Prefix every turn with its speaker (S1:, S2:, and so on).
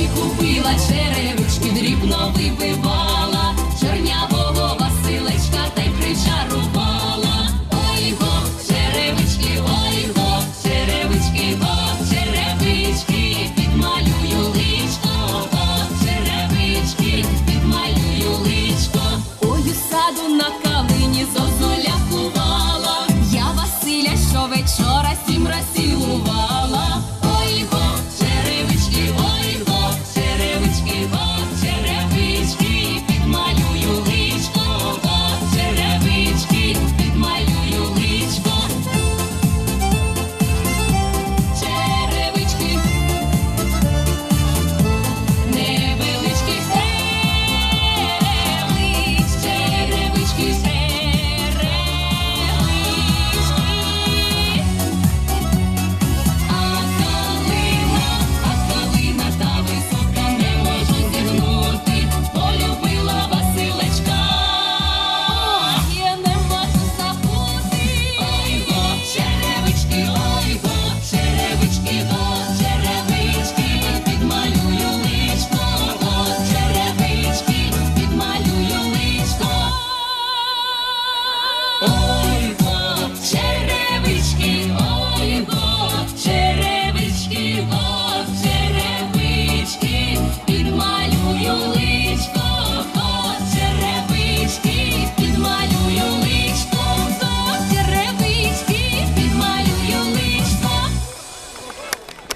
S1: Ой, купила черевички, дрібно випивала.